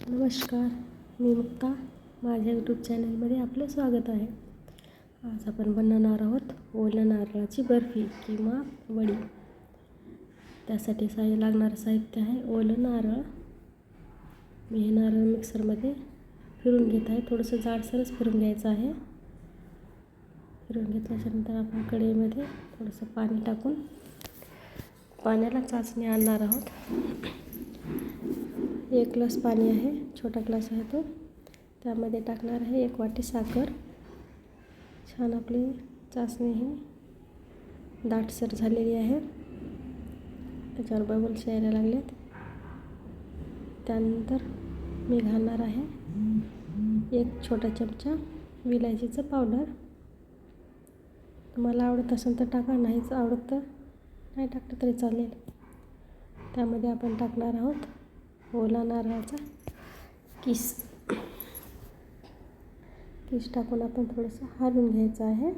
नमस्कार मी मुक्ता. माझ्या यूट्यूब चॅनलमध्ये आपलं स्वागत आहे. आज आपण बनवणार आहोत ओल्या नारळाची बर्फी किंवा वडी. त्यासाठी साय लागणारं साहित्य आहे ओलं नारळ. मी हे नारळ मिक्सरमध्ये फिरून घेत आहे. थोडंसं जाडसरच फिरून घ्यायचं आहे. फिरून घेतल्याच्यानंतर आपण कढईमध्ये थोडंसं पाणी टाकून पाण्याला चाचणी आणणार आहोत. एक ग्लास पाणी आहे छोटा ग्लास आहे तो. त्यामध्ये टाकणार आहे एक वाटी साखर. छान आपली चाचणी ही दाटसर झालेली आहे. त्याच्यावर बबल्स यायला लागलेत. त्यानंतर मी घालणार आहे एक छोटा चमचा विलायचीचं पावडर. तुम्हाला आवडत असेल तर टाका नाहीच आवडत तर नाही टाकलं तरी चालेल. त्यामध्ये आपण टाकणार आहोत ओला नारळाचा किस. किस टाकून आपण थोडंसं हालून घ्यायचं आहे.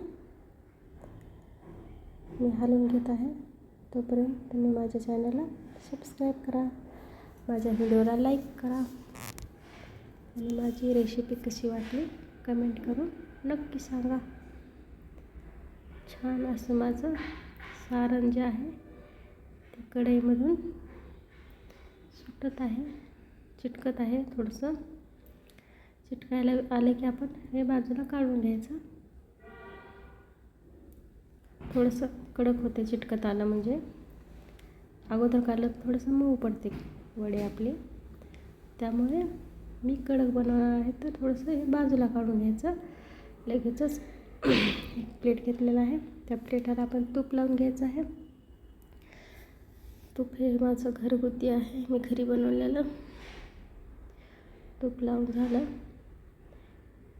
मी हालून घेत आहे. तोपर्यंत तुम्ही माझ्या चॅनलला सबस्क्राईब करा. माझ्या व्हिडिओला लाईक करा. आणि माझी रेसिपी कशी वाटली कमेंट करून नक्की सांगा. छान असं माझं सारण जे आहे. ते कढईमधून सुटत आहे. चिटकत आहे थोडंसं. चिटकायला आले की आपण हे बाजूला काढून घ्यायचं. थोडंसं कडक होते चिटकत आलं म्हणजे. अगोदर काढलं थोडंसं मऊ पडते वडे आपले. त्यामुळे मी कडक बनवणार आहे तर थोडंसं हे बाजूला काढून घ्यायचं. लगेचच एक प्लेट घेतलेला आहे. त्या प्लेटाला आपण तूप लावून घ्यायचं आहे. तूप हे माझं घरगुती आहे. मी घरी बनवलेलं तूप लावून झालं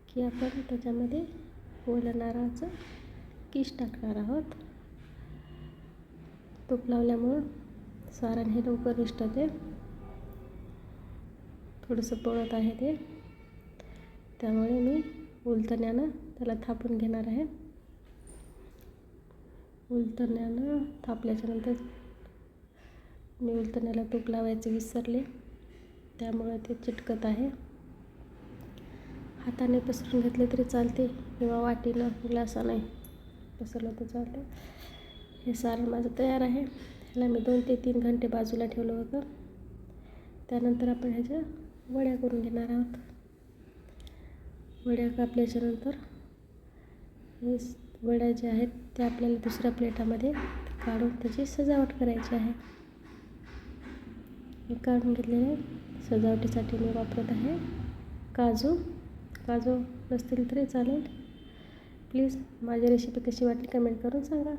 की आपण त्याच्यामध्ये ओल्या नारळाचं किश टाकणार आहोत. तूप लावल्यामुळं सारण हे लवकर निष्ठते. थोडंसं पळत आहे ते. त्यामुळे मी उलतण्यानं त्याला थापून घेणार आहे. उलतण्यानं थापल्याच्यानंतर मी उलतण्याला तूप लावायचं विसरले. त्यामुळे ते चिटकत आहे. हाताने पसरून घेतले तरी चालते किंवा वाटीनं ग्लासाने पसरलं तर चालतं. हे सारण माझं तयार आहे. ह्याला मी दोन ते तीन घंटे बाजूला ठेवलं होतं. त्यानंतर आपण ह्याच्या वड्या करून घेणार आहोत. वड्या कापल्याच्यानंतर हे वड्या ज्या आहेत त्या आपल्याला दुसऱ्या प्लेटामध्ये काढून त्याची सजावट करायची आहे. मी काढून घेतलेले सजावटीसाठी मी वापरत आहे. काजू काजू नसतील तरी चालेल. प्लीज माझी रेसिपी कशी वाटली कमेंट करून सांगा.